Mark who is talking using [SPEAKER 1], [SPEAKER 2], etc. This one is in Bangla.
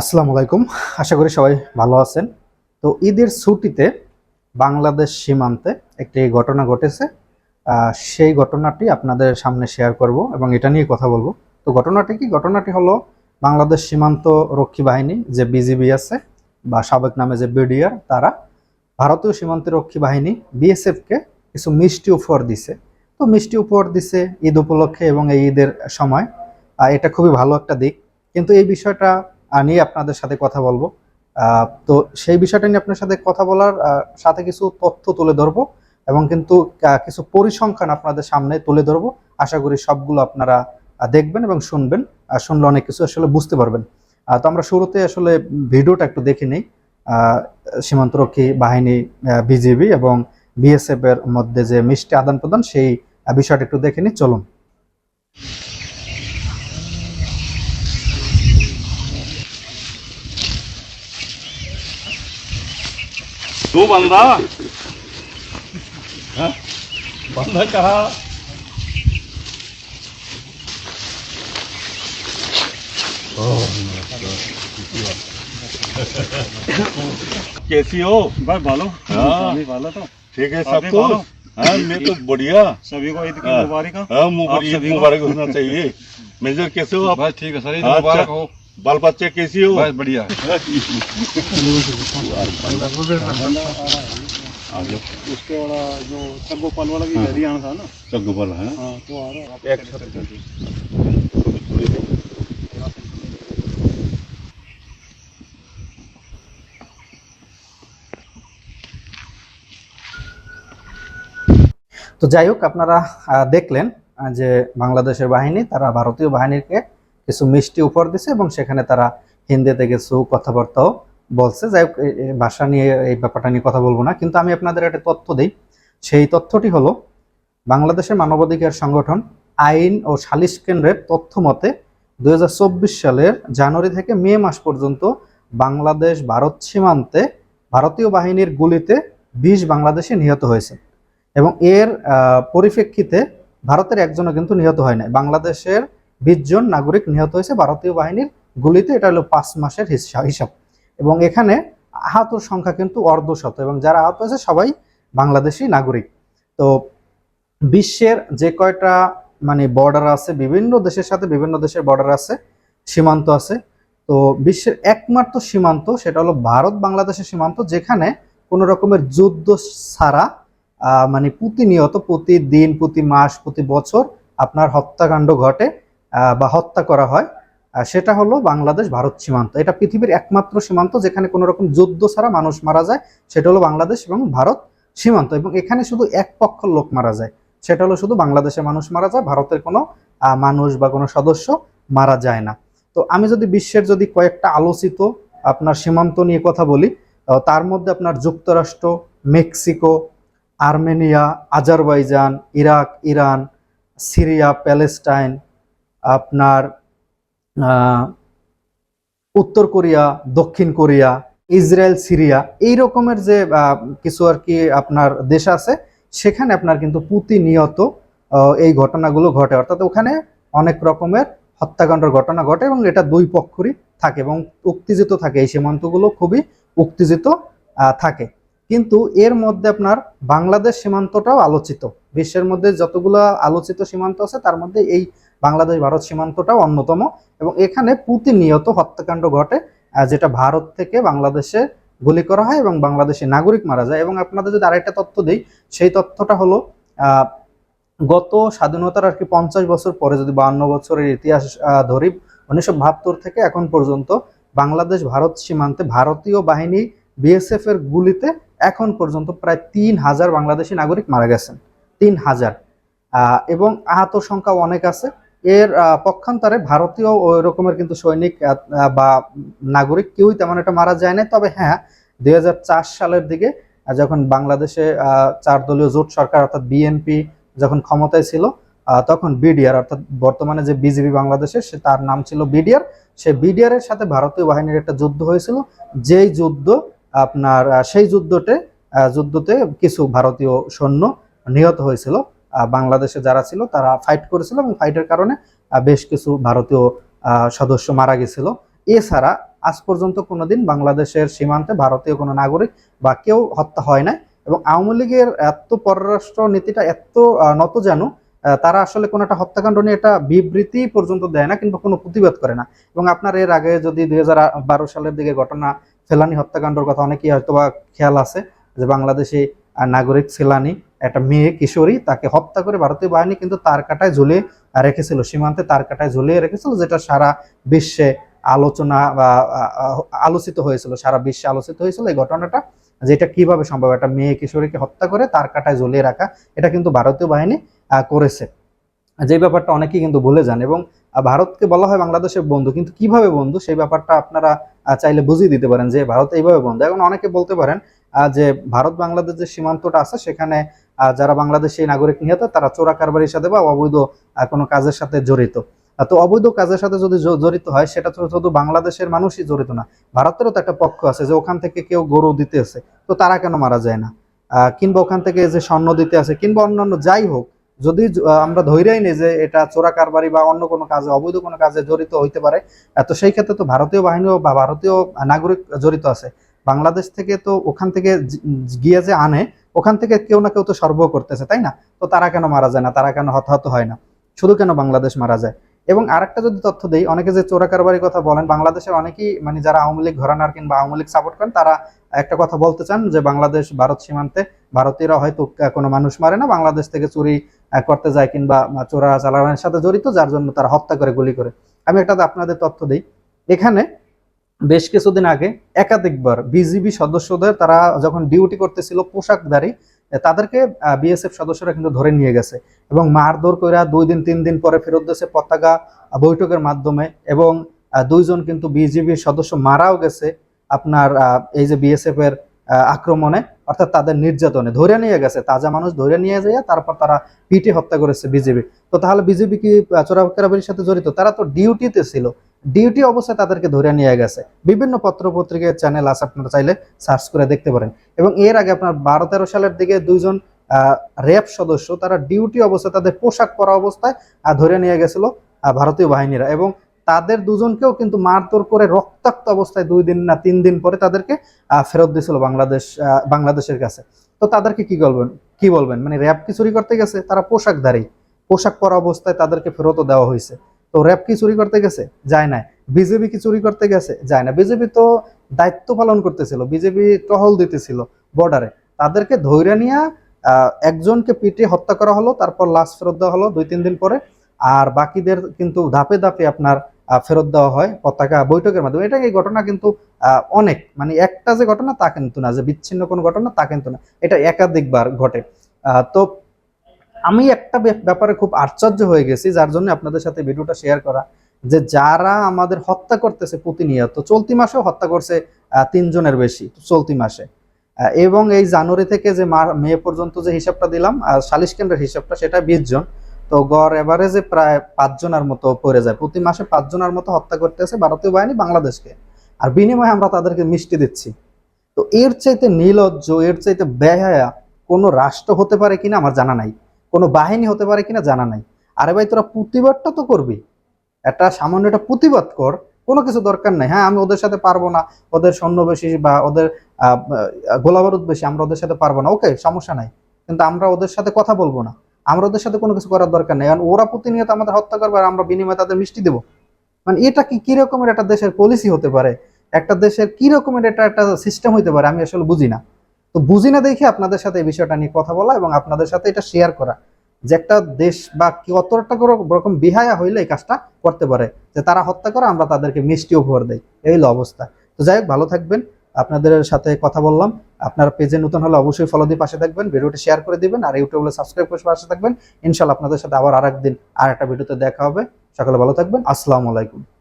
[SPEAKER 1] আসসালামু আলাইকুম। আশা করি সবাই ভালো আছেন। তো ঈদের ছুটিতে বাংলাদেশ সীমান্তে একটি ঘটনা ঘটেছে। সেই ঘটনাটি আপনাদের সামনে শেয়ার করব এবং এটা নিয়ে কথা বলব। তো ঘটনাটি কি? ঘটনাটি হলো বাংলাদেশ সীমান্ত রক্ষী বাহিনী যে বিজিবি আছে বা সাবেক নামে যে বিডিআর তারা ভারতীয় সীমান্ত রক্ষী বাহিনী বিএসএফকে কিছু মিষ্টি উপহার দিছে। তো মিষ্টি উপহার দিছে ঈদ উপলক্ষে এবং এই ঈদের সময়। এটা খুবই ভালো একটা দিক। কিন্তু এই বিষয়টা নিয়ে আপনাদের সাথে কথা বলব। তো সেই বিষয়টা নিয়ে আপনার সাথে কথা বলার সাথে কিছু তথ্য তুলে ধরবো এবং কিন্তু কিছু পরিসংখ্যান আপনাদের সামনে তুলে ধরবো। আশা করি সবগুলো আপনারা দেখবেন এবং শুনবেন। আর শুনলে অনেক কিছু আসলে বুঝতে পারবেন। তো আমরা শুরুতে আসলে ভিডিওটা একটু দেখে নিই। সীমান্তরক্ষী বাহিনী বিজিবি এবং বিএসএফ এর মধ্যে যে মিষ্টি আদান প্রদান সেই বিষয়টা একটু দেখে নিই। চলুন।
[SPEAKER 2] तू बंदा? हाँ? बंदा कहा? कैसी हो?
[SPEAKER 3] बस भालो।
[SPEAKER 2] हाँ।
[SPEAKER 3] अभी तो।
[SPEAKER 2] ठीक है सब तो हाँ? मैं तो बढ़िया।
[SPEAKER 3] सभी को ईद की
[SPEAKER 2] हाँ।
[SPEAKER 3] मुबारक हाँ।
[SPEAKER 2] मुबारक होना चाहिए। मेजर कैसे हो आप?
[SPEAKER 4] बस ठीक है सर ईद
[SPEAKER 2] हाँ,
[SPEAKER 4] मुबारक
[SPEAKER 2] अच्छा।
[SPEAKER 4] हो।
[SPEAKER 2] बाल बच्चे कैसी हो
[SPEAKER 4] बस बढ़िया
[SPEAKER 3] उसके वाला जो सब्बो पल वाला भी हरियाणा था ना
[SPEAKER 2] चंगबल है
[SPEAKER 3] हाँ तो आ रहा है
[SPEAKER 2] एक साथ
[SPEAKER 1] তো যাই হোক আপনারা আহ, দেখলেন আহ, যে বাংলাদেশের বাহিনী তারা ভারতীয় বাহিনীকে কিছু মিষ্টি উপহার দিছে এবং সেখানে তারা হিন্দিতে কিছু কথাবার্তাও বলছে। যাই হোক ভাষা নিয়ে এই ব্যাপারটা নিয়ে কথা বলব না, কিন্তু আমি আপনাদের একটা তথ্য দিই। সেই তথ্যটি হলো, বাংলাদেশের মানবাধিকার সংগঠন আইন ও সালিশ কেন্দ্রের তথ্য মতে দুই সালের জানুয়ারি থেকে মে মাস পর্যন্ত বাংলাদেশ ভারত সীমান্তে ভারতীয় বাহিনীর গুলিতে বিশ বাংলাদেশি নিহত হয়েছে এবং এর পরিপ্রেক্ষিতে ভারতের একজনও কিন্তু নিহত হয় নাই। বাংলাদেশের বিশ জন নাগরিক নিহত হয়েছে ভারতীয় বাহিনীর গুলিতে। এটা হলো পাঁচ মাসের হিসা- হিসাব। এবং এখানে আহতর সংখ্যা কিন্তু অর্ধশত। এবং যারা আহত হয়েছে সবাই বাংলাদেশি নাগরিক। তো বিশ্বের যে কয়টা মানে বর্ডার আছে, বিভিন্ন দেশের সাথে বিভিন্ন দেশের বর্ডার আছে, সীমান্ত আছে। তো বিশ্বের একমাত্র সীমান্ত সেটা হলো ভারত, বাংলাদেশের সীমান্ত, যেখানে কোনো রকমের যুদ্ধ ছাড়া মানে প্রতিনিয়ত, প্রতিদিন, প্রতি মাস, প্রতি বছর আপনার হত্যাকাণ্ড ঘটে। বা হত্যা করা হয় সেটা হলো বাংলাদেশ ভারত সীমান্ত। এটা পৃথিবীর একমাত্র সীমান্ত যেখানে কোনো রকম যুদ্ধ ছাড়া মানুষ মারা যায়, সেটা হলো বাংলাদেশ এবং ভারত সীমান্ত। এবং এখানে শুধু এক পক্ষ লোক মারা যায়, সেটা হলো শুধু বাংলাদেশের মানুষ মারা যায়, ভারতের কোনো মানুষ বা কোনো সদস্য মারা যায় না। তো আমি যদি বিশ্বের যদি কয়েকটা আলোচিত আপনার সীমান্ত নিয়ে কথা বলি তার মধ্যে আপনার যুক্তরাষ্ট্র, Mexico, Armenia, Azerbaijan, Iraq, Iran, Syria, Palestine আপনার উত্তর কোরিয়া, দক্ষিণ কোরিয়া, ইসরায়েল, সিরিয়া এই রকমের যে কিছু আর কি আপনার দেশ আছে, সেখানে আপনার কিন্তু প্রতিনিয়ত এই ঘটনাগুলো ঘটে। অর্থাৎ ওখানে অনেক রকমের হত্যাকাণ্ডের ঘটনা ঘটে এবং এটা দুই পক্ষরই থাকে এবং উত্তেজিত থাকে। এই সীমান্তগুলো খুবই উত্তেজিত থাকে। কিন্তু এর মধ্যে আপনার বাংলাদেশ সীমান্তটাও আলোচিত। বিশ্বের মধ্যে যতগুলো আলোচিত সীমান্ত আছে, তার মধ্যে এই বাংলাদেশ ভারত সীমান্তটাও অন্যতম এবং এখানে প্রতিনিয়ত হত্যাকাণ্ড ঘটে যেটা ভারত থেকে বাংলাদেশে গুলি করা হয় এবং বাংলাদেশি নাগরিক মারা যায়। এবং আপনাদের যদি আরেকটা তথ্য দিই, সেই তথ্যটা হলো গত স্বাধীনতার আর কি পঞ্চাশ বছর পরে, যদি বাহান্ন বছরের ইতিহাস ধরি, উনিশশো বাহাত্তর থেকে এখন পর্যন্ত বাংলাদেশ ভারত সীমান্তে ভারতীয় বাহিনী বিএসএফ এর গুলিতে এখন পর্যন্ত প্রায় তিন হাজার বাংলাদেশি নাগরিক মারা গেছেন। তিন হাজার। এবং আহত সংখ্যা অনেক আছে। এর পক্ষান্তরে ভারতীয় ওই রকমের কিন্তু সৈনিক বা নাগরিক কেউই তেমন একটা মারা যায় না তবে হ্যাঁ দুই হাজার চার সালের দিকে যখন বাংলাদেশে চার দলীয় জোট সরকার অর্থাৎ বিএনপি যখন ক্ষমতায় ছিল তখন বিডিআর অর্থাৎ বর্তমানে যে বিজেপি বাংলাদেশের, সে তার নাম ছিল বিডিআর সে বিডিআর এর সাথে ভারতীয় বাহিনীর একটা যুদ্ধ হয়েছিল। যেই যুদ্ধ আপনার সেই যুদ্ধতে যুদ্ধতে কিছু ভারতীয় সৈন্য নিহত হয়েছিল। বাংলাদেশে যারা ছিল, তারা ফাইট করেছিল এবং ফাইটের কারণে বেশ কিছু ভারতীয় সদস্য মারা গেছিল। এছাড়া আজ পর্যন্ত কোনোদিন বাংলাদেশের সীমান্তে ভারতীয় কোনো নাগরিক বা কেউ হত্যা হয় নাই এবং আওয়ামী লীগের এত পররাষ্ট্র নীতিটা এত নত জানু তারা আসলে কোনো একটা হত্যাকাণ্ড নিয়ে এটা বিবৃতি পর্যন্ত দেয় না, কিংবা কোনো প্রতিবাদ করে না। এবং আপনার এর আগে যদি দুই হাজার বারো সালের দিকে ঘটনা, ফেলানি হত্যাকাণ্ডের কথা অনেকেই হয়তো বা খেয়াল আছে যে বাংলাদেশি নাগরিক ফেলানি একটা মেয়ে কিশোরী তাকে হত্যা করে ভারতীয় বাহিনী কিন্তু তার কাটায় ঝুলিয়ে রেখেছিল, সীমান্তে তার কাটায় ঝুলিয়ে রেখেছিল, যেটা সারা বিশ্বে আলোচনা বা আলোচিত হয়েছিল, সারা বিশ্বে আলোচিত হয়েছিল এই ঘটনাটা যে এটা কীভাবে সম্ভব? একটা মেয়ে কিশোরীকে হত্যা করে তার কাটায় ঝুলিয়ে রাখা, এটা কিন্তু ভারতীয় বাহিনী করেছে। যে ব্যাপারটা অনেকেই কিন্তু ভুলে যান এবং ভারতকে বলা হয় বাংলাদেশের বন্ধু, কিন্তু কীভাবে বন্ধু? সেই ব্যাপারটা আপনারা চাইলে বুঝিয়ে দিতে পারেন যে ভারত এইভাবে বন্ধু। এখন অনেকে বলতে পারেন যে ভারত বাংলাদেশ যে সীমান্তটা আছে, সেখানে যারা বাংলাদেশি নাগরিক নিহত, তারা চোরা কারবারির সাথে বা অবৈধ কোনো কাজের সাথে জড়িত। তো অবৈধ কাজের সাথে যদি জড়িত হয়, সেটা তো শুধু বাংলাদেশের মানুষই জড়িত না, ভারতেরও তো একটা পক্ষ আছে যে ওখান থেকে কেউ গরু দিতে আছে তো তারা কেন মারা যায় না? কিংবা ওখান থেকে যে স্বর্ণ দিতে আছে কিংবা অন্যান্য যাই হোক, যদি আমরা ধৈর্যই নেই যে এটা চোরা কারবারি বা অন্য কোনো কাজে, অবৈধ কোনো কাজে জড়িত হইতে পারে তো সেই ক্ষেত্রে তো ভারতীয় বাহিনী বা ভারতীয় নাগরিক জড়িত আছে। বাংলাদেশ থেকে তো ওখান থেকে গিয়ে যে আনে, ওখান থেকে কেউ না কেউ তো সর্ব করতেছে, তাই না? তো তারা কেন মারা যায় না? তারা কেন হতাহত হয় না? শুধু কেন বাংলাদেশ মারা যায়? এবং আরেকটা যদি তথ্য দেই, অনেকে যে চোরা কারবারির কথা বলেন, বাংলাদেশের অনেকেই মানে যারা আওয়ামী লীগ ঘরানার কিংবা আওয়ামী লীগ সাপোর্ট করেন, তারা একটা কথা বলতে চান যে বাংলাদেশ ভারত সীমান্তে, ভারতীয়রা হয়তো কোনো মানুষ মারে না, বাংলাদেশ থেকে চুরি করতে যায় কিংবা চোরা চালানের সাথে জড়িত, যার জন্য তারা হত্যা করে, গুলি করে। আমি একটা আপনাদের তথ্য দিই। এখানে বেশ কিছুদিন আগে একাধিকবার বিজিবি সদস্যদের তারা যখন ডিউটি করতেছিল পোশাকধারী, তাদেরকে বিএসএফ সদস্যরা কিন্তু ধরে নিয়ে গেছে এবং মারধর করে দুই দিন, তিন দিন পরে ফেরত দিয়েছে পতাকা বৈঠকের মাধ্যমে এবং দুইজন কিন্তু বিজিবির সদস্য মারাও গেছে আপনার এই যে বিএসএফ এর আক্রমণে অর্থাৎ তাদের নির্যাতনে ধরে নিয়ে গেছে, তাজা মানুষ ধরে নিয়ে যায় তারপর তারা পিটে হত্যা করেছে বিজেপি তো তাহলে বিজেপি কি চোরাকারবারির সাথে জড়িত? তারা তো ডিউটিতে ছিল। ডিউটি অবস্থায় তাদেরকে ধরে নিয়ে গেছে। বিভিন্ন পত্র পত্রিকার চ্যানেল আছে, আপনারা চাইলে সার্চ করে দেখতে পারেন। এবং এর আগে আপনার বারো তেরো সালের দিকে দুইজন র্যাব সদস্য, তারা ডিউটি অবস্থায় তাদের পোশাক পরা অবস্থায় ধরে নিয়ে গেছিল ভারতীয় বাহিনীরা। এবং তাদের দুজনকেও কিন্তু মারধর করে রক্তাক্ত অবস্থায় দুই দিন না তিন দিন পরে তাদেরকে ফেরত দিয়েছিল বাংলাদেশ বাংলাদেশের কাছে। তো তাদেরকে কি বলবেন? কি বলবেন? মানে র্যাব কি চুরি করতে গেছে? তারা পোশাকধারী। পোশাক পরা অবস্থায় তাদেরকে ফেরতও দেওয়া হয়েছে। তো র্যাব কি চুরি করতে গেছে? যায় না বিজেপি কি চুরি করতে গেছে? যায় না বিজেপি তো দায়িত্ব পালন করতেছিল। বিজেপি টহল দিতেছিল বর্ডারে তাদেরকে ধৈর্য নিয়ে একজনকে পিটে হত্যা করা হলো, তারপর লাশ ফেরত দেওয়া হলো দুই তিন দিন পরে। আর বাকিদের কিন্তু ধাপে ধাপে আপনার ফেরত দেওয়া হয় পতাকা বৈঠকের মাধ্যমে। এটা এই ঘটনা কিন্তু অনেক। মানে একটা যে ঘটনা তা কিন্তু না। যে বিচ্ছিন্ন কোনো ঘটনা তা কিন্তু না। এটা একাধিকবার ঘটে। তো আমি একটা ব্যাপ- ব্যাপারে খুব আশ্চর্য হয়ে গেছি, যার জন্য আপনাদের সাথে ভিডিওটা শেয়ার করা, যে যারা আমাদের হত্যা করতেছে প্রতিনিয়ত, চলতি মাসেও হত্যা করছে তিনজনের বেশি, চলতি মাসে। এবং এই জানুয়ারি থেকে যে মা- পর্যন্ত যে হিসাবটা দিলাম সালিশ কেন্দ্রের হিসাবটা, সেটা বিশ জন। তো গড় এভারেজে প্রায় পাঁচজনের মতো পড়ে যায়। প্রতি মাসে পাঁচজনের মতো হত্যা করতেছে ভারতীয় বাহিনী বাংলাদেশকে। আর বিনিময়ে আমরা তাদেরকে মিষ্টি দিচ্ছি। তো এর চাইতে নীলজ্জ, এর চাইতে ব্যয়া কোনো রাষ্ট্র হতে পারে কিনা আমার জানা নাই। কোনো বাহিনী হতে পারে কিনা জানা নাই। আরে ভাই, তোরা প্রতিবাদটা তো করবি। একটা সামান্য একটা প্রতিবাদ কর, কোনো কিছু দরকার নাই। হ্যাঁ আমি ওদের সাথে পারব না, ওদের সৈন্য বেশি বা ওদের গোলাবারুদ বেশি, আমরা ওদের সাথে পারব না। ওকে, সমস্যা নাই। কিন্তু আমরা ওদের সাথে কথা বলব না। আমরা ওদের সাথে কোনো কিছু করার দরকার নেই। কারণ ওরা প্রতিনিয়ত আমাদের হত্যা করবে আর আমরা বিনিময়ে তাদের মিষ্টি দেবো। মানে এটা কি কি রকমের একটা দেশের পলিসি হতে পারে? একটা দেশের কি রকমের এটা একটা সিস্টেম হইতে পারে? আমি আসলে বুঝি না। তো বুঝি না দেখে আপনাদের সাথে এই বিষয়টা নিয়ে কথা বলা এবং আপনাদের সাথে এটা শেয়ার করা যে একটা দেশ বা কতটা রকম বিহায়া হইলে এই কাজটা করতে পারে। যে তারা হত্যা করে, আমরা তাদেরকে মিষ্টি উপহার দেই। এই হলো অবস্থা। তো যাই হোক, ভালো থাকবেন। আপনাদের সাথে কথা বললাম। আপনার পেজে নতুন হলে অবশ্যই ফলো দিয়ে পাশে থাকবেন। ভিডিওটি শেয়ার করে দিবেন আর ইউটিউবে সাবস্ক্রাইব করে পাশে থাকবেন। ইনশাল্লাহ আপনাদের সাথে আবার আরেকদিন আর একটা ভিডিওতে দেখা হবে। সকালে ভালো থাকবেন। আসসালামু আলাইকুম।